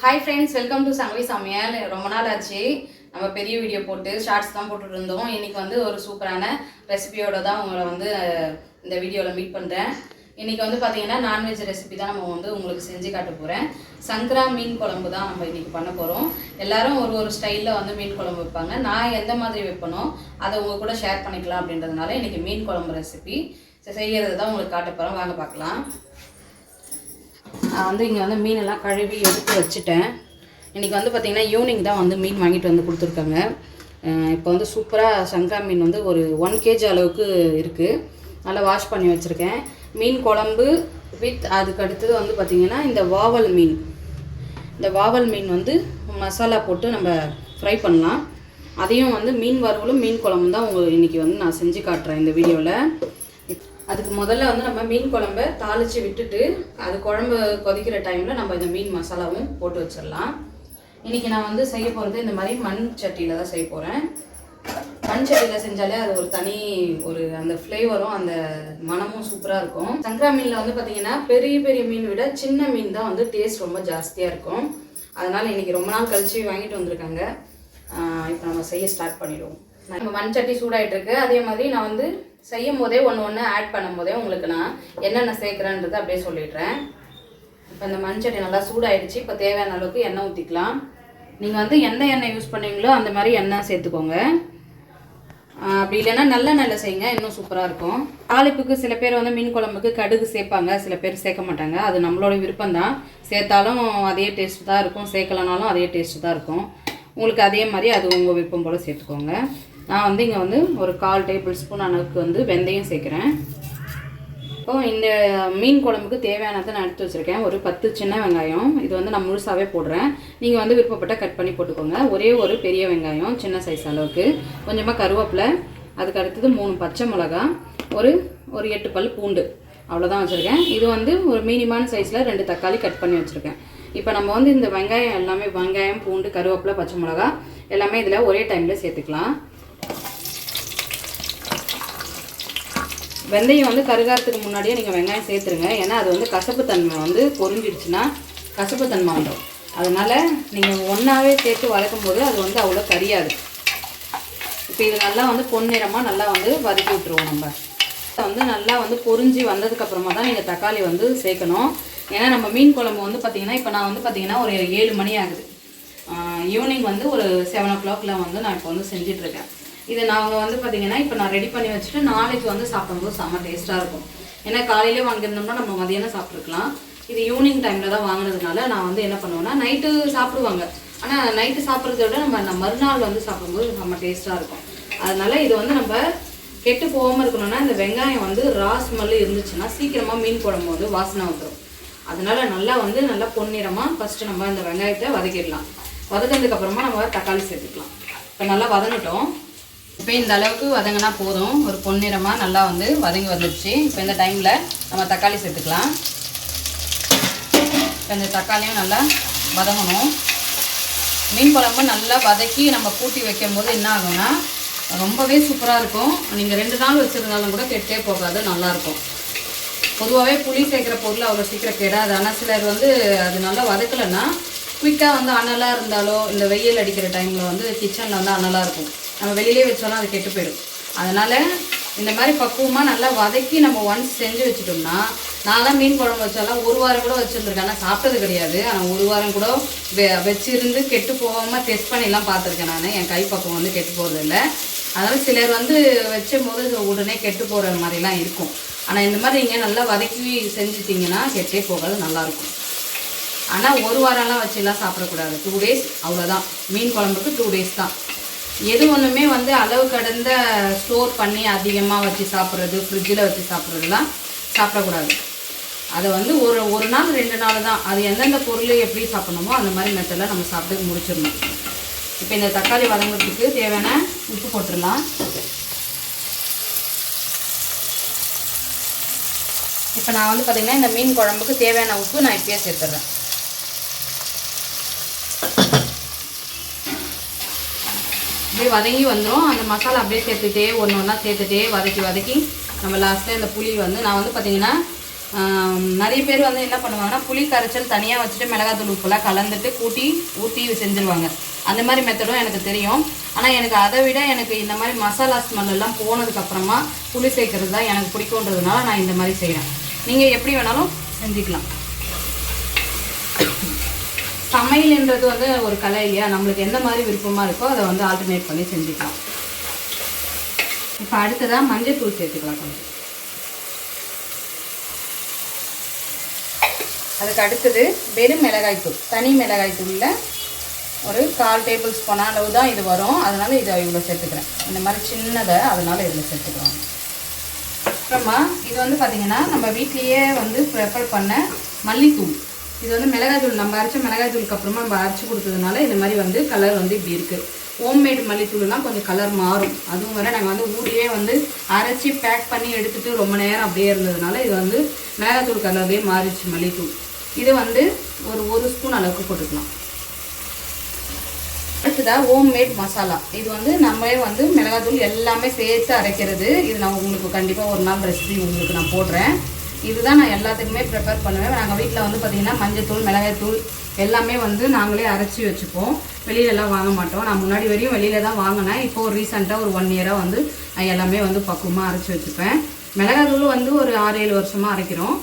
Hi friends welcome to Sangavi சமையல் ரொம்ப நாள் ஆச்சு நம்ம பெரிய வீடியோ போட்டு ஷார்ட்ஸ் தான் போட்டுட்டு இருந்தோம். இன்னைக்கு வந்து ஒரு சூப்பரான ரெசிபியோட தான் உங்களை வந்து இந்த வீடியோவில் மீட் பண்ணுறேன் இன்றைக்கி வந்து பார்த்தீங்கன்னா நான்வெஜ் ரெசிபி தான் நம்ம வந்து உங்களுக்கு செஞ்சு காட்ட போகிறேன் சங்கரா மீன் குழம்பு தான் நம்ம இன்றைக்கி பண்ண போகிறோம் எல்லாரும் ஒரு ஒரு ஸ்டைலில் வந்து மீன் குழம்பு வைப்பாங்க. நான் எந்த மாதிரி வைப்பனோ அதை உங்கள் கூட ஷேர் பண்ணிக்கலாம் அப்படின்றதுனால இன்றைக்கி மீன் குழம்பு ரெசிபி செய்கிறது தான் உங்களுக்கு காட்ட போகிறோம் வாங்க பார்க்கலாம். நான் வந்து இங்கே வந்து மீனெல்லாம் கழுவி எடுத்து வச்சுட்டேன். இன்றைக்கி வந்து பார்த்திங்கன்னா ஈவினிங் தான் வந்து மீன் வாங்கிட்டு வந்து கொடுத்துருக்காங்க. இப்போ வந்து சூப்பராக சங்கரா மீன் வந்து ஒரு ஒன் கேஜி அளவுக்கு இருக்குது நல்லா வாஷ் பண்ணி வச்சுருக்கேன். மீன் குழம்பு வித் அதுக்கு அடுத்தது வந்து பார்த்திங்கன்னா இந்த வாவல் மீன். இந்த வாவல் மீன் வந்து மசாலா போட்டு நம்ம ஃப்ரை பண்ணலாம். அதையும் வந்து மீன் வறுவலும் மீன் குழம்பு தான் உங்களுக்கு இன்றைக்கி வந்து நான் செஞ்சு காட்டுறேன் இந்த வீடியோவில் அதுக்கு முதல்ல வந்து நம்ம மீன் குழம்ப தாளித்து விட்டுட்டு அது குழம்பு கொதிக்கிற டைமில் நம்ம இந்த மீன் மசாலாவும் போட்டு வச்சிடலாம். இன்றைக்கி நான் வந்து செய்ய போகிறது இந்த மாதிரி மண் சட்டியில் தான் செய்ய போகிறேன் மண் சட்டியில் செஞ்சாலே அது ஒரு தனி ஒரு அந்த ஃப்ளேவரும் அந்த மனமும் சூப்பராக இருக்கும். சங்கரா மீனில் வந்து பார்த்தீங்கன்னா பெரிய பெரிய மீன் விட சின்ன மீன் தான் வந்து டேஸ்ட் ரொம்ப ஜாஸ்தியாக இருக்கும். அதனால் இன்றைக்கி ரொம்ப நாள் கழிச்சு வாங்கிட்டு வந்திருக்காங்க. இப்போ நம்ம செய்ய ஸ்டார்ட் பண்ணிடுவோம். நம்ம மண் சட்டி சூடாயிட்டு இருக்கு. அதே மாதிரி நான் வந்து செய்யும் போதே ஒன்று ஒன்று ஆட் பண்ணும் போதே உங்களுக்கு நான் என்னென்ன சேர்க்குறேன்றதை அப்படியே சொல்லிடுறேன். இப்போ இந்த மஞ்சட்டி நல்லா சூடாயிடுச்சு. இப்போ தேவையான அளவுக்கு எண்ணெய் ஊற்றிக்கலாம் நீங்கள் வந்து எந்த எண்ணெய் யூஸ் பண்ணுவீங்களோ அந்த மாதிரி எண்ணெய் சேர்த்துக்கோங்க. அப்படி இல்லைன்னா நல்ல நல்ல செய்யுங்க. இன்னும் சூப்பராக இருக்கும். தாளிப்புக்கு சில பேர் வந்து மீன் குழம்புக்கு கடுகு சேர்ப்பாங்க. சில பேர் சேர்க்க மாட்டாங்க. அது நம்மளோட விருப்பம் தான் சேர்த்தாலும் அதே டேஸ்ட் தான் இருக்கும். சேர்க்கலனாலும் அதே டேஸ்ட் தான் இருக்கும். உங்களுக்கு அதே மாதிரி அது உங்கள் விருப்பம் போல் சேர்த்துக்கோங்க. நான் வந்து இங்கே வந்து ஒரு கால் டேபிள் ஸ்பூன் அளவுக்கு வந்து வெந்தயம் சேர்க்குறேன். இப்போ இந்த மீன் குழம்புக்கு தேவையானதை நான் எடுத்து வச்சுருக்கேன். ஒரு பத்து சின்ன வெங்காயம். இது வந்து நான் முழுசாகவே போடுறேன். நீங்கள் வந்து விருப்பப்பட்ட கட் பண்ணி போட்டுக்கோங்க. ஒரே ஒரு பெரிய வெங்காயம் சின்ன சைஸ் அளவுக்கு. கொஞ்சமாக கருவேப்பிலை அதுக்கு அடுத்தது மூணு பச்சை மிளகா ஒரு ஒரு எட்டு பல் பூண்டு. அவ்வளோதான் வச்சுருக்கேன். இது வந்து ஒரு மினிமான சைஸில் ரெண்டு தக்காளி கட் பண்ணி வச்சுருக்கேன். இப்போ நம்ம வந்து இந்த வெங்காயம் எல்லாமே வெங்காயம் பூண்டு கருவேப்பிலை பச்சை மிளகா எல்லாமே இதில் ஒரே டைமில் சேர்த்துக்கலாம். வெந்தயம் வந்து கருகாரத்துக்கு முன்னாடியே நீங்கள் வெங்காயம் சேர்த்துருங்க. ஏன்னா அது வந்து கசப்பு தன்மை வந்து பொறிஞ்சிடுச்சுன்னா கசப்பு தன்மை வந்துடும் அதனால் நீங்கள் ஒன்றாவே சேர்த்து வதக்கும் போது அது வந்து அவ்வளோ கரியாது. இப்போ இது நல்லா வந்து பொன்னிறமாக நல்லா வந்து வதக்கி விட்டுருவோம் நம்ம. வந்து நல்லா வந்து பொறிஞ்சி வந்ததுக்கப்புறமா தான் நீங்கள் தக்காளி வந்து சேர்க்கணும். ஏன்னா நம்ம மீன் குழம்பு வந்து பார்த்திங்கன்னா இப்போ நான் வந்து பார்த்திங்கன்னா ஒரு ஏழு மணி ஆகுது. ஈவினிங் வந்து ஒரு செவன் ஓ கிளாக்லாம் வந்து நான் இப்போ வந்து செஞ்சிட்ருக்கேன் இது நாங்கள் வந்து பார்த்தீங்கன்னா இப்போ நான் ரெடி பண்ணி வச்சுட்டு நாளைக்கு வந்து சாப்பிடும்போது செம்ம டேஸ்ட்டாக இருக்கும். ஏன்னா காலையிலே வாங்கியிருந்தோம்னா நம்ம மதியானம் சாப்பிட்ருக்கலாம் இது ஈவினிங் டைமில் தான் வாங்கினதுனால நான் வந்து என்ன பண்ணுவேன்னா நைட்டு சாப்பிடுவாங்க. ஆனால் நைட்டு சாப்பிட்றத விட நம்ம அந்த மறுநாள் வந்து சாப்பிடும்போது செம்ம டேஸ்ட்டாக இருக்கும். அதனால இது வந்து நம்ம கெட்டு போகாமல் இருக்கணும்னா இந்த வெங்காயம் வந்து ரா ஸ்மெல் இருந்துச்சுன்னா சீக்கிரமாக மீன் போடும்போது வாசனை வந்துடும் அதனால நல்லா வந்து நல்லா பொன்னிறமாக ஃபஸ்ட்டு நம்ம இந்த வெங்காயத்தை வதக்கிடலாம். வதக்கினதுக்கப்புறமா நம்ம தக்காளி சேர்த்துக்கலாம். இப்போ நல்லா வதங்கட்டும். இப்போ இந்த அளவுக்கு வதங்கினா போதும். ஒரு பொன்னிறமாக நல்லா வந்து வதங்கி வந்துடுச்சு இப்போ இந்த டைமில் நம்ம தக்காளி சேர்த்துக்கலாம். இப்போ இந்த தக்காளியும் நல்லா வதங்கணும். மீன் குழம்பு நல்லா வதக்கி நம்ம கூட்டி வைக்கும் போது என்ன ஆகும்னா ரொம்பவே சூப்பராக இருக்கும். நீங்கள் ரெண்டு நாள் வச்சுருந்தாலும் கூட கெட்டே போகாது நல்லாயிருக்கும் பொதுவாகவே புளி சேர்க்குற பொருள் அவ்வளோ சீக்கிரம் கெடாது. ஆனால் சிலர் வந்து அது நல்லா வதக்கலைன்னா குயிக்காக வந்து அனலாக இருந்தாலோ இந்த வெயில் அடிக்கிற டைமில் வந்து கிச்சனில் வந்து அனலாக இருக்கும். நம்ம வெளியிலே வச்சோம்னா அது கெட்டு போயிடும். அதனால் இந்த மாதிரி பக்குவமாக நல்லா வதக்கி நம்ம ஒன்ஸ் செஞ்சு வச்சுட்டோம்னா நான்லாம் மீன் குழம்பு வச்சாலும் ஒரு வாரம் கூட வச்சுருந்துருக்கேன். ஆனால் சாப்பிட்டது கிடையாது. ஆனால் ஒரு வாரம் கூட வெ வச்சிருந்து கெட்டு போகாமல் டெஸ்ட் பண்ணிலாம் பார்த்துருக்கேன் நான். என் கை பக்கம் வந்து கெட்டு போகிறது இல்லை அதனால் சிலர் வந்து வச்சும் போது உடனே கெட்டு போகிற மாதிரிலாம் இருக்கும். ஆனால் இந்த மாதிரி நீங்கள் நல்லா வதக்கி செஞ்சுட்டிங்கன்னா கெட்டே போகாது நல்லாயிருக்கும் ஆனால் ஒரு வாரம்லாம் வச்சுலாம் சாப்பிடக்கூடாது. டூ டேஸ் அவ்வளோதான் மீன் குழம்புக்கு டூ டேஸ் தான். எது ஒன்றுமே வந்து அளவு கடந்த ஸ்டோர் பண்ணி அதிகமாக வச்சு சாப்பிட்றது ஃப்ரிட்ஜில் வச்சு சாப்பிட்றதுலாம் சாப்பிடக்கூடாது. அதை வந்து ஒரு ஒரு நாள் ரெண்டு நாள் தான். அது எந்தெந்த பொருள் எப்படி சாப்பிட்ணுமோ அந்த மாதிரி மெத்தடில் நம்ம சாப்பிட்டு முடிச்சிடணும். இப்போ இந்த தக்காளி வதங்குறதுக்கு தேவையான உப்பு போட்டுடலாம். இப்போ நான் வந்து பார்த்திங்கன்னா இந்த மீன் குழம்புக்கு தேவையான உப்பு நான் இப்போயே சேர்த்துட்றேன். அப்படியே வதங்கி வந்துடும் அந்த மசாலா அப்படியே சேர்த்துட்டே ஒன்று ஒன்றா சேர்த்துட்டே வதக்கி வதக்கி நம்ம லாஸ்ட்டில் இந்த புளி வந்து நான் வந்து பார்த்திங்கன்னா நிறைய பேர் வந்து என்ன பண்ணுவாங்கன்னா புளி கரைச்சல் தனியாக வச்சுட்டு மிளகாத்தூள் உப்புலாம் கலந்துட்டு கூட்டி ஊற்றி செஞ்சுருவாங்க. அந்த மாதிரி மெத்தடும் எனக்கு தெரியும். ஆனால் எனக்கு அதை விட எனக்கு இந்த மாதிரி மசாலா ஸ்மெல் எல்லாம் போனதுக்கப்புறமா புளி சேர்க்கறது தான் எனக்கு பிடிக்குன்றதுனால நான் இந்த மாதிரி செய்கிறேன் நீங்கள் எப்படி வேணாலும் செஞ்சுக்கலாம். சமையல்ன்றது வந்து ஒரு கலை இல்லையா? நம்மளுக்கு எந்த மாதிரி விருப்பமாக இருக்கோ அதை வந்து ஆல்டர்னேட் பண்ணி செஞ்சுக்கலாம். இப்போ அடுத்ததாக மஞ்சள் தூள் சேர்த்துக்கலாம் கொஞ்சம். அதுக்கு அடுத்தது வெறும் மிளகாய் தூள். தனி மிளகாய் தூளில் ஒரு கால் டேபிள் ஸ்பூன் அளவு தான் இது வரும். அதனால் இதை இவ்வளோ சேர்த்துக்கிறேன். இந்த மாதிரி சின்னதை அதனால் இதில் சேர்த்துக்கிறோம் அப்புறமா இது வந்து பார்த்திங்கன்னா நம்ம வீட்லேயே வந்து ப்ரிஃபர் பண்ண மல்லித்தூள். இது வந்து மிளகாய்த்தூள். நம்ம அரைச்ச மிளகாய்த்தூளுக்கு அப்புறமா நம்ம அரைச்சி கொடுத்ததுனால இந்த மாதிரி வந்து கலர் வந்து இப்படி இருக்குது ஹோம்மேட் மல்லித்தூள்லாம் கொஞ்சம் கலர் மாறும். அதுவும் வர நாங்கள் வந்து ஊடியே வந்து அரைச்சி பேக் பண்ணி எடுத்துட்டு ரொம்ப நேரம் அப்படியே இருந்ததுனால இது வந்து மிளகாய்த்தூள் கலர்லேயே மாறிடுச்சு மல்லித்தூள். இது வந்து ஒரு ஒரு ஸ்பூன் அளவுக்கு போட்டுக்கலாம். அடுத்ததாக ஹோம்மேட் மசாலா இது வந்து நம்மளே வந்து மிளகாத்தூள் எல்லாமே சேர்த்து அரைக்கிறது. இது நான் உங்களுக்கு கண்டிப்பாக ஒரு நாள் ரெசிபி உங்களுக்கு நான் போடுறேன். இதுதான் நான் எல்லாத்துக்குமே ப்ரிப்பேர் பண்ணுவேன். நாங்கள் வீட்டில் வந்து பார்த்திங்கன்னா மஞ்சத்தூள் மிளகாய்த்தூள் எல்லாமே வந்து நாங்களே அரைச்சி வச்சுப்போம். வெளியிலலாம் வாங்க மாட்டோம். நான் முன்னாடி வரையும் வெளியில தான் வாங்கினேன். இப்போ ஒரு ரீசெண்டாக ஒரு ஒன் இயராக வந்து நான் எல்லாமே வந்து பக்குவமாக அரைச்சி வச்சுப்பேன். மிளகாத்தூள் வந்து ஒரு ஆறு ஏழு வருஷமாக அரைக்கிறோம்.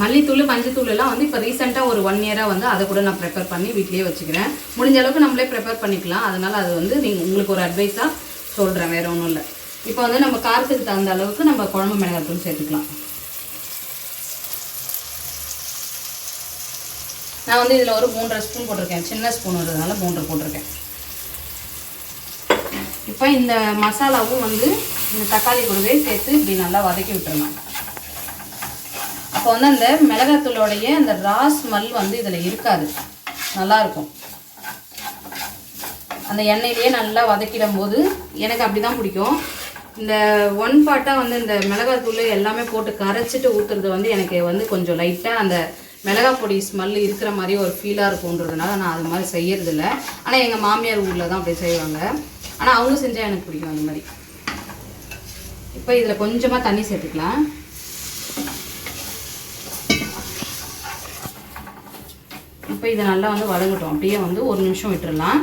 மல்லித்தூள் மஞ்சத்தூள் எல்லாம் வந்து இப்போ ரீசெண்டாக ஒரு ஒன் இயராக வந்து அதை கூட நான் ப்ரிப்பேர் பண்ணி வீட்லேயே வச்சுக்கிறேன். முடிஞ்ச அளவுக்கு நம்மளே ப்ரிப்பேர் பண்ணிக்கலாம். அதனால் அது வந்து நீங்கள் உங்களுக்கு ஒரு அட்வைஸாக சொல்கிறேன் வேறு ஒன்றும் இல்லை. இப்போ வந்து நம்ம காரத்துக்கு தகுந்த அளவுக்கு நம்ம குழம்பு மிளகாத்தூள் சேர்த்துக்கலாம். நான் வந்து இதில் ஒரு மூன்றரை ஸ்பூன் போட்டிருக்கேன். சின்ன ஸ்பூன் வரதுனால மூன்றரை போட்டிருக்கேன். இப்போ இந்த மசாலாவும் வந்து இந்த தக்காளி கூடவே சேர்த்து இப்படி நல்லா வதக்கி விட்டுறணும். அப்போ வந்து அந்த மிளகாத்தூளோடைய அந்த ரா ஸ்மெல் வந்து இதில் இருக்காது. நல்லாயிருக்கும். அந்த எண்ணெயிலேயே நல்லா வதக்கிடும் போது எனக்கு அப்படி தான் பிடிக்கும். இந்த ஒன் பார்ட்டாக வந்து இந்த மிளகாத்தூள் எல்லாமே போட்டு கரைச்சிட்டு ஊற்றுறது வந்து எனக்கு வந்து கொஞ்சம் லைட்டாக அந்த மிளகாய் பொடி ஸ்மெல் இருக்கிற மாதிரி ஒரு ஃபீலாக இருக்கும்ன்றதுனால நான் அது மாதிரி செய்யறதில்ல. ஆனால் எங்கள் மாமியார் ஊரில் தான் அப்படி செய்வாங்க. ஆனால் அவங்க செஞ்சால் எனக்கு பிடிக்கும் அந்த மாதிரி. இப்போ இதில் கொஞ்சமாக தண்ணி சேர்த்துக்கலாம். இப்போ இதை நல்லா வந்து வதங்கட்டும். அப்படியே வந்து ஒரு நிமிஷம் விட்டுறலாம்.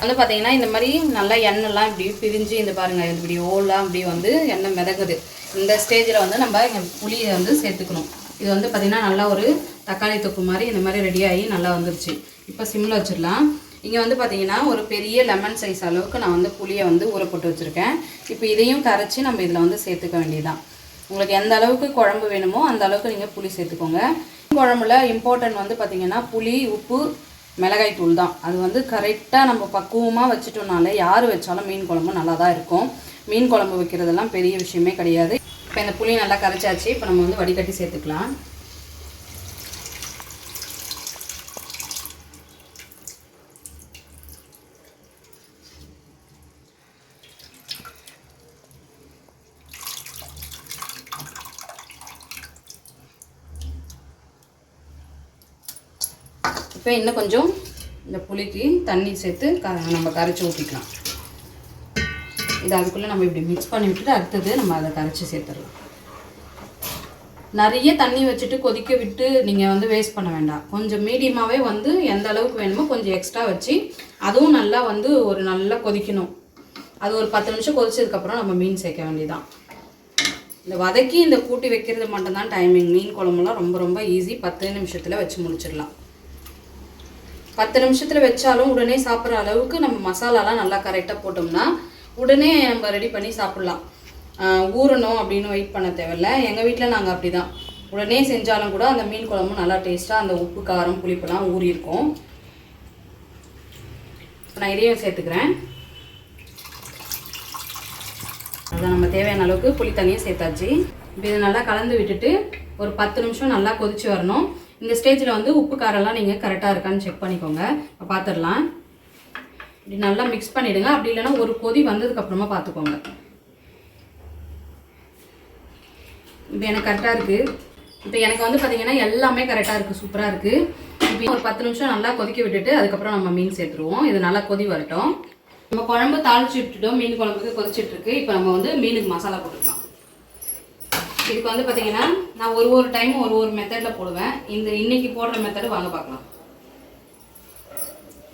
வந்து பார்த்தீங்கன்னா இந்த மாதிரி நல்லா எண்ணெய்லாம் இப்படி பிரிஞ்சு இந்த பாருங்கள் இப்படி ஓலாம் இப்படி வந்து எண்ணெய் மிதக்குது. இந்த ஸ்டேஜில் வந்து நம்ம புளியை வந்து சேர்த்துக்கணும். இது வந்து பார்த்திங்கன்னா நல்லா ஒரு தக்காளி தொப்பு மாதிரி இந்த மாதிரி ரெடியாகி நல்லா வந்துருச்சு. இப்போ சிம்மில் வச்சிடலாம். இங்கே வந்து பார்த்தீங்கன்னா ஒரு பெரிய லெமன் சைஸ் அளவுக்கு நான் வந்து புளியை வந்து ஊற போட்டு வச்சுருக்கேன். இப்போ இதையும் கரைச்சி நம்ம இதில் வந்து சேர்த்துக்க வேண்டியதுதான். உங்களுக்கு எந்த அளவுக்கு குழம்பு வேணுமோ அந்த அளவுக்கு நீங்கள் புளி சேர்த்துக்கோங்க. குழம்புல இம்பார்ட்டன்ட் வந்து பார்த்திங்கன்னா புளி உப்பு மிளகாய் தூள் தான். அது வந்து கரெக்டாக நம்ம பக்குவமாக வச்சுட்டோம்னாலே யார் வச்சாலும் மீன் குழம்பு நல்லா தான் இருக்கும். மீன் குழம்பு வைக்கிறதெல்லாம் பெரிய விஷயமே கிடையாது. இப்போ இந்த புளி நல்லா கரைச்சாச்சு. இப்போ நம்ம வந்து வடிகட்டி சேர்த்துக்கலாம். இப்போ இன்னும் கொஞ்சம் இந்த புளிக்கு தண்ணி சேர்த்து க நம்ம கரைச்சி ஊற்றிக்கலாம் இது அதுக்குள்ளே நம்ம இப்படி மிக்ஸ் பண்ணி விட்டுட்டு அடுத்தது நம்ம அதை கரைச்சி சேர்த்துடலாம். நிறைய தண்ணி வச்சுட்டு கொதிக்க விட்டு நீங்கள் வந்து வேஸ்ட் பண்ண வேண்டாம். கொஞ்சம் மீடியமாகவே வந்து எந்த அளவுக்கு வேணுமோ கொஞ்சம் எக்ஸ்ட்ரா வச்சு அதுவும் நல்லா வந்து ஒரு நல்லா கொதிக்கணும். அது ஒரு பத்து நிமிஷம் கொதிச்சதுக்கப்புறம் நம்ம மீன் சேர்க்க வேண்டியதான் இந்த வதக்கி இந்த கூட்டி வைக்கிறது மட்டும்தான் டைமிங் மீன் குழம்புலாம் ரொம்ப ரொம்ப ஈஸி பத்து நிமிஷத்தில் வச்சு முடிச்சிடலாம். பத்து நிமிஷத்தில் வச்சாலும் உடனே சாப்பிட்ற அளவுக்கு நம்ம மசாலாலாம் நல்லா கரெக்டாக போட்டோம்னா உடனே நம்ம ரெடி பண்ணி சாப்பிட்லாம். ஊறணும் அப்படின்னு வெயிட் பண்ண தேவையில்ல. எங்கள் வீட்டில் நாங்கள் அப்படி தான் உடனே செஞ்சாலும் கூட அந்த மீன் குழம்பு நல்லா டேஸ்ட்டாக அந்த உப்பு காரம் புளிப்பெல்லாம் ஊறியிருக்கும். நான் இதையும் சேர்த்துக்கிறேன். அதான் நம்ம தேவையான அளவுக்கு புளி தண்ணியும் சேர்த்தாச்சு. இப்போ இதை நல்லா கலந்து விட்டுட்டு ஒரு பத்து நிமிஷம் நல்லா கொதிச்சு வரணும். இந்த ஸ்டேஜில் வந்து உப்பு காரம்லாம் நீங்கள் கரெக்டாக இருக்கான்னு செக் பண்ணிக்கோங்க. பார்த்துடலாம் இப்படி நல்லா மிக்ஸ் பண்ணிவிடுங்க அப்படி இல்லைன்னா ஒரு கொதி வந்ததுக்கப்புறமா பார்த்துக்கோங்க இப்போ எனக்கு கரெக்டாக இருக்குது இப்போ எனக்கு வந்து பார்த்தீங்கன்னா எல்லாமே கரெக்டாக இருக்குது சூப்பராக இருக்குது இப்போ ஒரு பத்து நிமிஷம் நல்லா கொதிக்க விட்டுட்டு அதுக்கப்புறம் நம்ம மீன் சேர்த்துருவோம். இது நல்லா கொதி வரட்டும். நம்ம குழம்பு தாளிச்சு விட்டுட்டோம். மீன் குழம்புக்கு கொதிச்சிட்ருக்கு. இப்போ நம்ம வந்து மீனுக்கு மசாலா போட்டுக்கலாம். இதுக்கு வந்து பார்த்தீங்கன்னா நான் ஒரு ஒரு டைமும் ஒரு ஒரு மெத்தடில் போடுவேன். இந்த இன்னைக்கு போடுற மெத்தடு வாங்க பார்க்கலாம்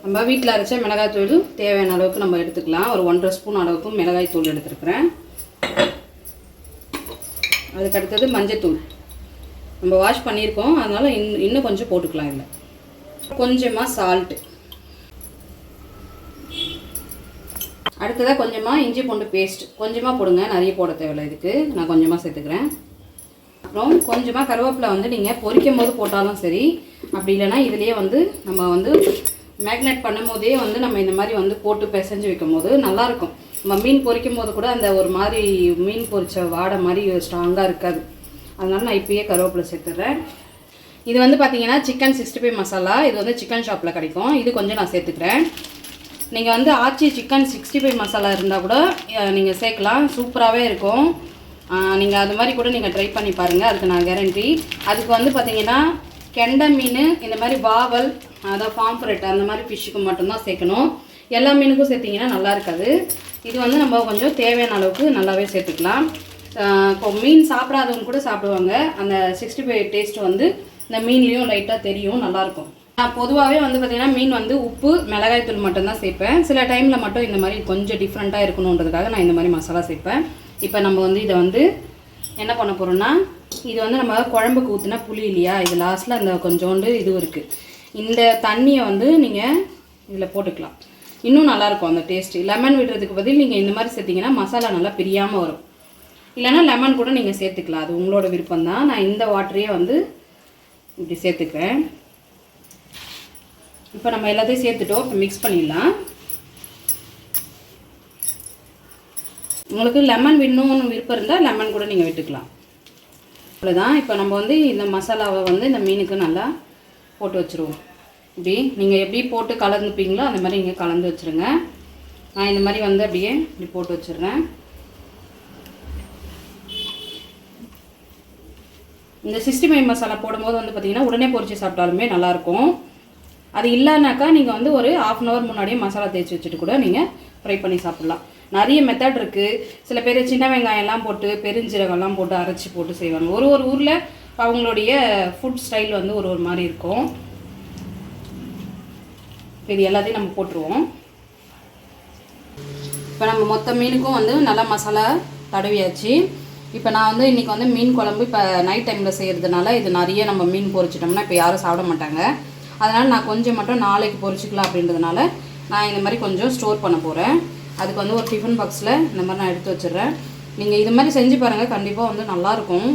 நம்ம வீட்டில் அரைச்ச மிளகாய் தூள் தேவையான அளவுக்கு நம்ம எடுத்துக்கலாம். ஒரு ஒன்றரை ஸ்பூன் அளவுக்கு மிளகாய் தூள் எடுத்துருக்குறேன். அதுக்கு அடுத்தது மஞ்சத்தூள் நம்ம வாஷ் பண்ணியிருக்கோம். அதனால் இன் இன்னும் கொஞ்சம் போட்டுக்கலாம் இல்லை கொஞ்சமாக சால்ட்டு அடுத்ததாக கொஞ்சமாக இஞ்சி பூண்டு பேஸ்ட் கொஞ்சமாக போடுங்க. நிறைய போட தேவையில்ல இதுக்கு. நான் கொஞ்சமாக சேர்த்துக்கிறேன். அப்புறம் கொஞ்சமாக கருவேப்பிலை வந்து நீங்கள் பொரிக்கும் போது போட்டாலும் சரி அப்படி இல்லைன்னா இதுலேயே வந்து நம்ம வந்து மேக்னேட் பண்ணும் போதே வந்து நம்ம இந்த மாதிரி வந்து போட்டு பிசைஞ்சு வைக்கும் போது நல்லாயிருக்கும். நம்ம மீன் பொரிக்கும் போது கூட அந்த ஒரு மாதிரி மீன் பொரிச்ச வாடை மாதிரி ஸ்ட்ராங்காக இருக்காது. அதனால நான் இப்பயே கருவேப்பிலை சேர்த்துட்றேன் இது வந்து பார்த்தீங்கன்னா சிக்கன் சிக்ஸ்டி ஃபைவ் மசாலா. இது வந்து சிக்கன் ஷாப்பில் கிடைக்கும். இது கொஞ்சம் நான் சேர்த்துக்கிறேன். நீங்கள் வந்து Aachi chicken sixty five masala இருந்தால் கூட நீங்கள் சேர்க்கலாம். சூப்பராகவே இருக்கும். நீங்கள் அது மாதிரி கூட நீங்கள் ட்ரை பண்ணி பாருங்கள் அதுக்கு நான் கேரண்டி அதுக்கு வந்து பார்த்தீங்கன்னா கெண்டை மீன் இந்த மாதிரி வாவல் அதான் பாம்ப்ரெட் அந்த மாதிரி ஃபிஷ்ஷுக்கு மட்டும்தான் சேர்க்கணும். எல்லா மீனுக்கும் சேர்த்திங்கன்னா நல்லா இருக்காது. இது வந்து நம்ம கொஞ்சம் தேவையான அளவுக்கு நல்லாவே சேர்த்துக்கலாம். இப்போ மீன் சாப்பிடாதவங்க கூட சாப்பிடுவாங்க. அந்த சிக்ஸ்டி ஃபைவ் டேஸ்ட் வந்து இந்த மீன்லேயும் லைட்டாக தெரியும் நல்லாயிருக்கும் நான் பொதுவாகவே வந்து பார்த்திங்கன்னா மீன் வந்து உப்பு மிளகாய் தூள் மட்டும்தான் சேர்ப்பேன். சில டைமில் மட்டும் இந்த மாதிரி கொஞ்சம் டிஃப்ரெண்ட்டாக இருக்கணுன்றதுக்காக நான் இந்த மாதிரி மசாலா சேர்ப்பேன். இப்போ நம்ம வந்து இதை வந்து என்ன பண்ண போகிறோம்னா இது வந்து நம்ம குழம்புக்கு ஊற்றினா புளி இல்லையா? இது லாஸ்ட்டில் அந்த கொஞ்சோண்டு இதுவும் இருக்குது இந்த தண்ணியை வந்து நீங்கள் இதில் போட்டுக்கலாம். இன்னும் நல்லாயிருக்கும் அந்த டேஸ்ட்டு லெமன் விடுறதுக்கு பதில் நீங்கள் இந்த மாதிரி சேர்த்திங்கன்னா மசாலா நல்லா பிரியாமல் வரும். இல்லைன்னா லெமன் கூட நீங்கள் சேர்த்துக்கலாம். அது உங்களோட விருப்பம் தான் நான் இந்த வாட்டரையே வந்து இப்படி சேர்த்துக்கிறேன் இப்போ நம்ம எல்லாத்தையும் சேர்த்துட்டோம். இப்போ மிக்ஸ் பண்ணிடலாம். உங்களுக்கு லெமன் விடணும்னு விருப்பம் இருந்தால் லெமன் கூட நீங்கள் விட்டுக்கலாம். அவ்வளோதான் இப்போ நம்ம வந்து இந்த மசாலாவை வந்து இந்த மீனுக்கு நல்லா போட்டு வச்சுருவோம். இப்படி நீங்கள் எப்படி போட்டு கலந்துப்பீங்களோ அந்த மாதிரி இங்கே கலந்து வச்சுருங்க. நான் இந்த மாதிரி வந்து அப்படியே இப்படி போட்டு வச்சிடுறேன். இந்த சிக்ஸ்டி ஃபைவ் மசாலா போடும்போது வந்து பார்த்தீங்கன்னா உடனே பொறிச்சு சாப்பிட்டாலுமே நல்லாயிருக்கும். அது இல்லைனாக்கா நீங்கள் வந்து ஒரு ஆஃப் அன் ஹவர் முன்னாடியே மசாலா தேய்ச்சி வச்சுட்டு கூட நீங்கள் ஃப்ரை பண்ணி சாப்பிட்லாம். நிறைய மெத்தட் இருக்குது சில பேர் சின்ன வெங்காயம்லாம் போட்டு பெருஞ்சீரகம்லாம் போட்டு அரைச்சி போட்டு செய்வாங்க. ஒரு ஒரு ஊரில் அவங்களுடைய ஃபுட் ஸ்டைல் வந்து ஒரு ஒரு மாதிரி இருக்கும். இது எல்லாத்தையும் நம்ம போட்டுருவோம். இப்போ நம்ம மொத்த மீனுக்கும் வந்து நல்லா மசாலா தடவியாச்சு. இப்போ நான் வந்து இன்றைக்கி வந்து மீன் குழம்பு இப்போ நைட் டைமில் செய்கிறதுனால இது நிறைய நம்ம மீன் பொறிச்சிட்டோம்னா இப்போ யாரும் சாப்பிட மாட்டாங்க. அதனால் நான் கொஞ்சம் மட்டும் நாளைக்கு பொரிச்சிக்கலாம் அப்படின்றதுனால நான் இந்த மாதிரி கொஞ்சம் ஸ்டோர் பண்ண போகிறேன் அதுக்கு வந்து ஒரு டிஃபன் பாக்ஸில் இந்த மாதிரி நான் எடுத்து வச்சிடுறேன். நீங்கள் இது மாதிரி செஞ்சு பாருங்கள் கண்டிப்பாக வந்து நல்லாயிருக்கும்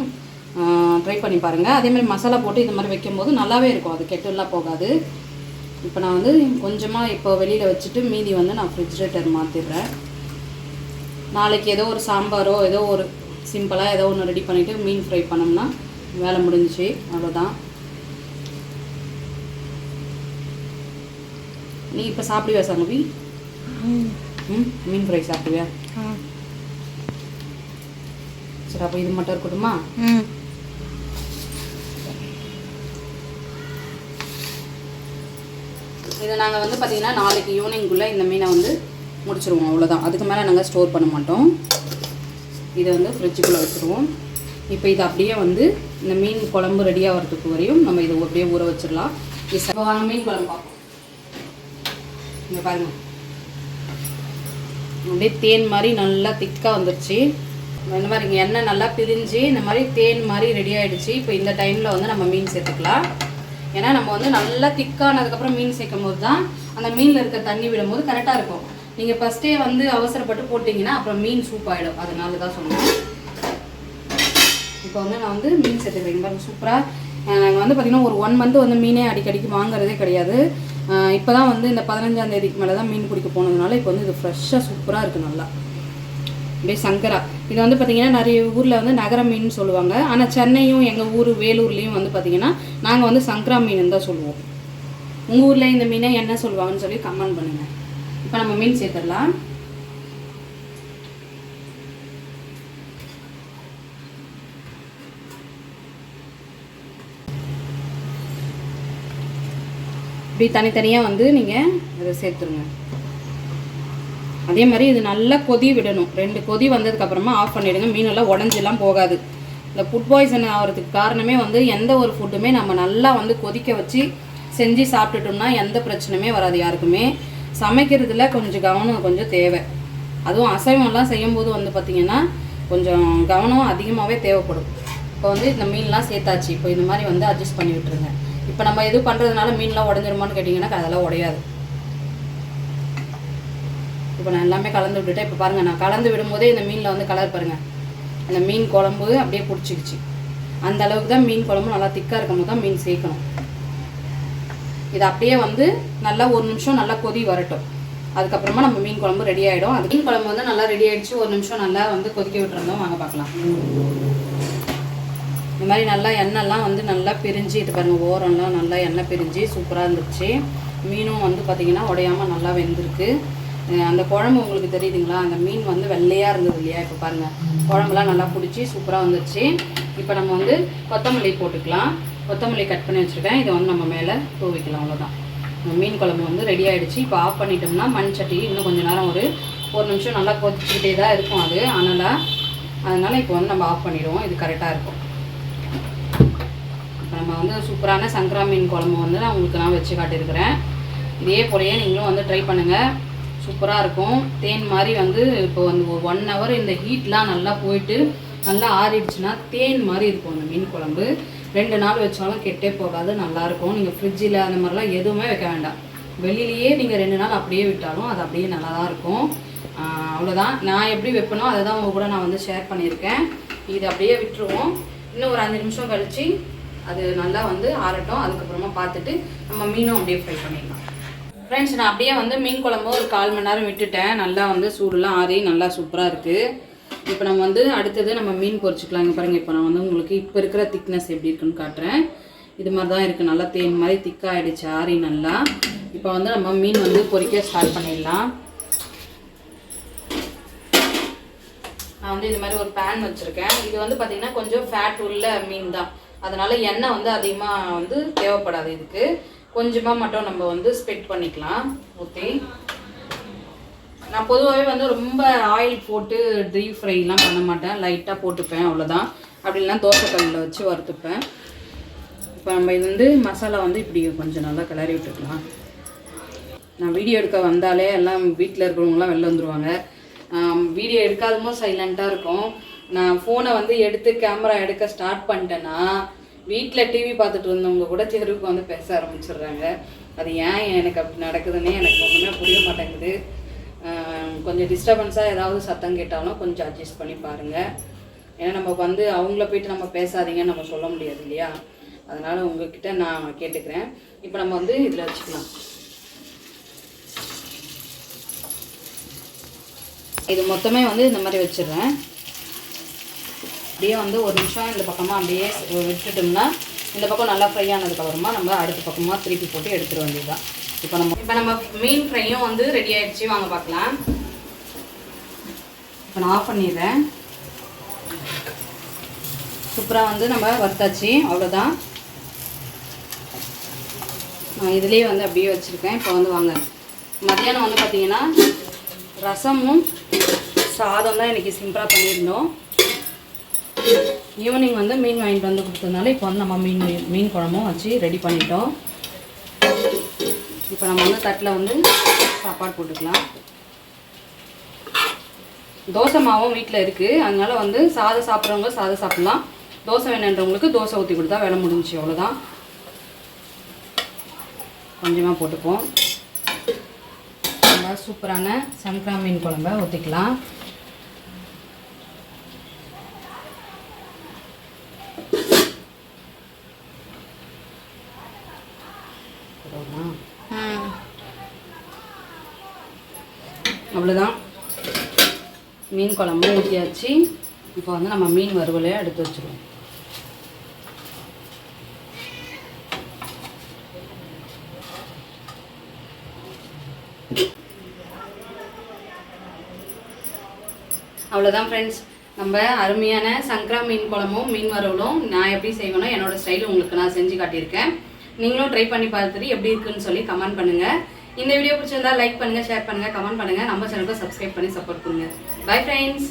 ட்ரை பண்ணி பாருங்கள் அதே மாதிரி மசாலா போட்டு இது மாதிரி வைக்கும்போது நல்லாவே இருக்கும். அது கெட்டுலாம் போகாது. இப்போ நான் வந்து கொஞ்சமாக இப்போ வெளியில் வச்சுட்டு மீதி வந்து நான் ஃப்ரிட்ஜிரேட்டர் மாற்றிடுறேன் நாளைக்கு ஏதோ ஒரு சாம்பாரோ ஏதோ ஒரு சிம்பிளாக ஏதோ ஒன்று ரெடி பண்ணிவிட்டு மீன் ஃப்ரை பண்ணோம்னா வேலை முடிஞ்சிச்சு. அவ்வளோதான் நீ இப்போ சாப்பிடுவியா சங்கவி ம் மீன் ஃப்ரை சாப்பிடுவியா? சரி அப்போ இது மட்டும் இருக்கட்டுமா? இதை நாங்கள் வந்து பார்த்திங்கன்னா நாளைக்கு ஈவினிங்குள்ளே இந்த மீனை வந்து முடிச்சிருவோம். அவ்வளோதான் அதுக்கு மேலே நாங்கள் ஸ்டோர் பண்ண மாட்டோம். இதை வந்து ஃப்ரிட்ஜுக்குள்ளே வச்சுருவோம். இப்போ இது அப்படியே வந்து இந்த மீன் குழம்பு ரெடி ஆகிறதுக்கு வரையும் நம்ம இதை அப்படியே ஊற வச்சிடலாம். இது இப்போ வாங்க மீன் குழம்பு பார்ப்போம். இங்கே பாருங்க. அப்படியே தேன் மாதிரி நல்லா திக்காக வந்துருச்சு. இந்த மாதிரி எண்ணெய் நல்லா பிரிஞ்சு இந்த மாதிரி தேன் மாதிரி ரெடி ஆகிடுச்சு இப்போ இந்த டைமில் வந்து நம்ம மீன் சேர்த்துக்கலாம். ஏன்னா நம்ம வந்து நல்லா திக்கானதுக்கப்புறம் மீன் சேர்க்கும் போது தான் அந்த மீனில் இருக்க தண்ணி விடும்போது கரெக்டாக இருக்கும். நீங்கள் ஃபஸ்ட்டே வந்து அவசரப்பட்டு போட்டிங்கன்னா அப்புறம் மீன் சூப் ஆகிடும் அதனால தான் சொன்னேன். இப்போ வந்து நான் வந்து மீன் சேர்த்துக்கிறேன். பாருங்க சூப்பராக நாங்கள் வந்து பார்த்திங்கன்னா ஒரு ஒன் மந்த் வந்து மீனே அடிக்கடிக்கு வாங்குறதே கிடையாது. இப்போ தான் வந்து இந்த பதினஞ்சாம் தேதிக்கு மேலே தான் மீன் பிடிக்க போனதுனால இப்போ வந்து இது ஃப்ரெஷ்ஷாக சூப்பராக இருக்குது நல்லா. அப்படியே சங்கரா. இது வந்து பார்த்திங்கன்னா நிறைய ஊரில் வந்து நகர மீன் சொல்லுவாங்க. ஆனால் சென்னையும் எங்கள் ஊர் வேலூர்லேயும் வந்து பார்த்திங்கன்னா நாங்கள் வந்து சங்கரா மீன் தான் சொல்லுவோம். உங்கள் ஊரில் இந்த மீனை என்ன சொல்லுவாங்கன்னு சொல்லி கமெண்ட் பண்ணுங்கள் இப்போ நம்ம மீன் சேர்த்துடலாம். இப்படி தனித்தனியாக வந்து நீங்கள் இதை சேர்த்துருங்க. அதே மாதிரி இது நல்லா கொதி விடணும். ரெண்டு கொதி வந்ததுக்கப்புறமா ஆஃப் பண்ணிவிடுங்க மீனெல்லாம் உடஞ்செல்லாம் போகாது. இந்த ஃபுட் பாய்சன் ஆகிறதுக்கு காரணமே வந்து எந்த ஒரு ஃபுட்டுமே நம்ம நல்லா வந்து கொதிக்க வச்சு செஞ்சு சாப்பிட்டுட்டோம்னா எந்த பிரச்சனையுமே வராது யாருக்குமே. சமைக்கிறதுல கொஞ்சம் கவனம் கொஞ்சம் தேவை. அதுவும் அசைவம்லாம் செய்யும்போது வந்து பார்த்திங்கன்னா கொஞ்சம் கவனம் அதிகமாகவே தேவைப்படும். இப்போ வந்து இந்த மீன்லாம் சேர்த்தாச்சு. இப்போ இந்த மாதிரி வந்து அட்ஜஸ்ட் பண்ணி விட்டுருங்க. இப்போ நம்ம எது பண்ணுறதுனால மீன்லாம் உடஞ்சிருமான்னு கேட்டிங்கன்னா அதெல்லாம் உடையாது. இப்போ நான் எல்லாமே கலந்து விட்டுட்டேன். இப்போ பாருங்கள் நான் கலந்து விடும்போதே இந்த மீனில் வந்து கலர் பாருங்கள் அந்த மீன் குழம்பு அப்படியே பிடிச்சிக்கிச்சு. அந்த அளவுக்கு தான் மீன் குழம்பு நல்லா திக்காக இருக்கும்போது தான் மீன் சேர்க்கணும். இது அப்படியே வந்து நல்லா ஒரு நிமிஷம் நல்லா கொதி வரட்டும். அதுக்கப்புறமா நம்ம மீன் குழம்பு ரெடி ஆகிடும் அது மீன் குழம்பு வந்து நல்லா ரெடி ஆகிடுச்சு ஒரு நிமிஷம் நல்லா வந்து கொதிக்க விட்டுருந்தோம் வாங்க பார்க்கலாம். இந்த மாதிரி நல்லா எண்ணெய்லாம் வந்து நல்லா பிரிஞ்சு இது பாருங்கள் ஓரம்லாம் நல்லா எண்ணெய் பிரிஞ்சு சூப்பராக இருந்துச்சு. மீனும் வந்து பார்த்திங்கன்னா உடையாமல் நல்லா வெந்திருக்கு. அந்த குழம்பு உங்களுக்கு தெரியுதுங்களா? அந்த மீன் வந்து வெள்ளையாக இருந்தது இல்லையா? இப்போ பாருங்கள் குழம்புலாம் நல்லா பிடிச்சி சூப்பராக வந்துச்சு இப்போ நம்ம வந்து கொத்தமல்லி போட்டுக்கலாம். கொத்தமல்லி கட் பண்ணி வச்சுருக்கேன். இதை வந்து நம்ம மேலே தூவிக்கலாம் அவ்வளோதான் நம்ம மீன் குழம்பு வந்து ரெடி ஆகிடுச்சு இப்போ ஆஃப் பண்ணிட்டோம்னா மண் சட்டி இன்னும் கொஞ்சம் நேரம் ஒரு ஒரு நிமிஷம் நல்லா கொதிச்சுக்கிட்டே தான் இருக்கும் அது. அதனால் அதனால் இப்போ வந்து நம்ம ஆஃப் பண்ணிடுவோம். இது கரெக்டாக இருக்கும். இப்போ நம்ம வந்து சூப்பரான சங்கரா மீன் குழம்பு வந்து நான் உங்களுக்கு நான் வச்சு காட்டியிருக்கிறேன். இதே போலயே நீங்களும் வந்து ட்ரை பண்ணுங்கள் சூப்பராக இருக்கும். தேன் மாதிரி வந்து இப்போ வந்து ஒன் ஹவர் இந்த ஹீட்லாம் நல்லா போயிட்டு நல்லா ஆறிடுச்சுன்னா தேன் மாதிரி இருக்கும் அந்த மீன் குழம்பு. ரெண்டு நாள் வச்சாலும் கெட்டே போகாது நல்லாயிருக்கும் நீங்கள் ஃப்ரிட்ஜில் அந்த மாதிரிலாம் எதுவுமே வைக்க வேண்டாம். வெளியிலேயே நீங்கள் ரெண்டு நாள் அப்படியே விட்டாலும் அது அப்படியே நல்லா தான் இருக்கும் அவ்வளோதான் நான் எப்படி வைப்பனோ அதை தான் உங்கள் கூட நான் வந்து ஷேர் பண்ணியிருக்கேன். இது அப்படியே விட்டுருவோம். இன்னும் ஒரு அஞ்சு நிமிஷம் கழித்து அது நல்லா வந்து ஆறட்டும். அதுக்கப்புறமா பார்த்துட்டு நம்ம மீனும் அப்படியே ஃப்ரை பண்ணிடலாம். ஃப்ரெண்ட்ஸ் நான் அப்படியே வந்து மீன் குழம்பு ஒரு கால் மணி நேரம் விட்டுட்டேன். நல்லா வந்து சூடுலாம் ஆறி நல்லா சூப்பராக இருக்குது இப்போ நம்ம வந்து அடுத்தது நம்ம மீன் பொறிச்சிக்கலாங்க பாருங்கள் இப்போ நான் வந்து உங்களுக்கு இப்போ இருக்கிற திக்னஸ் எப்படி இருக்குன்னு காட்டுறேன். இது மாதிரி தான் இருக்குது நல்லா தேன் மாதிரி திக்காகிடுச்சு ஆறி நல்லா. இப்போ வந்து நம்ம மீன் வந்து பொறிக்க ஸ்டார்ட் பண்ணிடலாம். நான் வந்து இது மாதிரி ஒரு பேன் வச்சுருக்கேன். இது வந்து பார்த்திங்கன்னா கொஞ்சம் ஃபேட் உள்ள மீன் தான். அதனால் எண்ணெய் வந்து அதிகமாக வந்து தேவைப்படாது இதுக்கு. கொஞ்சமாக மட்டும் நம்ம வந்து ஸ்பெட் பண்ணிக்கலாம் ஊற்றி நான் பொதுவாகவே வந்து ரொம்ப ஆயில் போட்டு டீப் ஃப்ரைலாம் பண்ண மாட்டேன். லைட்டாக போட்டுப்பேன் அவ்வளோதான் அப்படி இல்லைனா தோசைக்கல்லில் வச்சு வறுத்துப்பேன். இப்போ நம்ம இது வந்து மசாலா வந்து இப்படி கொஞ்சம் நல்லா கிளறி விட்டுக்கலாம். நான் வீடியோ எடுக்க வந்தாலே எல்லாம் வீட்டில் இருக்கிறவங்களாம் வெளில வந்துருவாங்க. வீடியோ எடுக்காதமோ சைலண்ட்டாக இருக்கும். நான் ஃபோனை வந்து எடுத்து கேமரா எடுக்க ஸ்டார்ட் பண்ணிட்டேன்னா வீட்டில் டிவி பார்த்துட்டு இருந்தவங்க கூட தெருவுக்கு வந்து பேச ஆரம்பிச்சிடுறாங்க. அது ஏன் எனக்கு அப்படி நடக்குதுன்னே எனக்கு ஒன்றுமே புரிய மாட்டேங்குது. கொஞ்சம் டிஸ்டர்பன்ஸாக ஏதாவது சத்தம் கேட்டாலும் கொஞ்சம் அட்ஜஸ்ட் பண்ணி பாருங்கள் ஏன்னா நம்ம வந்து அவங்கள போயிட்டு நம்ம பேசாதீங்கன்னு நம்ம சொல்ல முடியாது இல்லையா? அதனால் உங்ககிட்ட நான் கேட்டுக்கிறேன். இப்போ நம்ம வந்து இதில் வச்சுக்கலாம். இது மொத்தமே வந்து இந்த மாதிரி வச்சிடுறேன். அப்படியே வந்து ஒரு நிமிஷம் இந்த பக்கமாக அப்படியே விட்டுட்டோம்னா இந்த பக்கம் நல்லா ஃப்ரை ஆனதுக்கப்புறமா நம்ம அடுத்த பக்கமாக திருப்பி போட்டு எடுத்துட வேண்டியதுதான். இப்போ நம்ம இப்போ நம்ம மீன் ஃப்ரையும் வந்து ரெடி ஆகிடுச்சு வாங்க பார்க்கலாம். இப்போ நான் ஆஃப் பண்ணிடுறேன். சூப்பராக வந்து நம்ம வறுத்தாச்சு. அவ்வளோதான் நான் இதுலேயே வந்து அப்படியே வச்சுருக்கேன். இப்போ வந்து வாங்க. மதியானம் வந்து பார்த்தீங்கன்னா ரசமும் சாதம் தான் இன்றைக்கி சிம்பிளாக பண்ணியிருந்தோம். ஈவினிங் வந்து மீன் வாங்கிட்டு வந்து கொடுத்ததுனால இப்போ வந்து நம்ம மீன் மீன் குழம்பும் வச்சு ரெடி பண்ணிட்டோம். இப்போ நம்ம வந்து தட்டில் வந்து சாப்பாடு போட்டுக்கலாம். தோசை மாவும் வீட்டில் இருக்குது அதனால வந்து சாதம் சாப்பிட்றவங்க சாதம் சாப்பிட்லாம். தோசை வேணுன்றவங்களுக்கு தோசை ஊற்றி கொடுத்தா வேலை முடிஞ்சுச்சு அவ்வளோதான் கொஞ்சமாக போட்டுப்போம் நல்லா சூப்பரான சங்கரா மீன் குழம்ப ஊற்றிக்கலாம் அவ்வளோதான் மீன் குழம்பு ஊற்றியாச்சு இப்போ வந்து நம்ம மீன் வறுவலையாக எடுத்து வச்சுருவோம். அவ்வளோதான் ஃப்ரெண்ட்ஸ் நம்ம அருமையான சங்கரா மீன் குழம்பும் மீன் வறுவலும் நான் எப்படி செய்வேனோ என்னோட ஸ்டைல் உங்களுக்கு நான் செஞ்சு காட்டியிருக்கேன். நீங்களும் ட்ரை பண்ணி பார்த்துட்டு எப்படி இருக்குன்னு சொல்லி கமெண்ட் பண்ணுங்கள் இந்த வீடியோ பிடிச்சிருந்தா லைக் பண்ணுங்கள் ஷேர் பண்ணுங்கள் கமெண்ட் பண்ணுங்கள் நம்ம சேனலுக்கு சப்ஸ்கிரைப் பண்ணி சப்போர்ட் பண்ணுங்கள் பை ஃப்ரெண்ட்ஸ்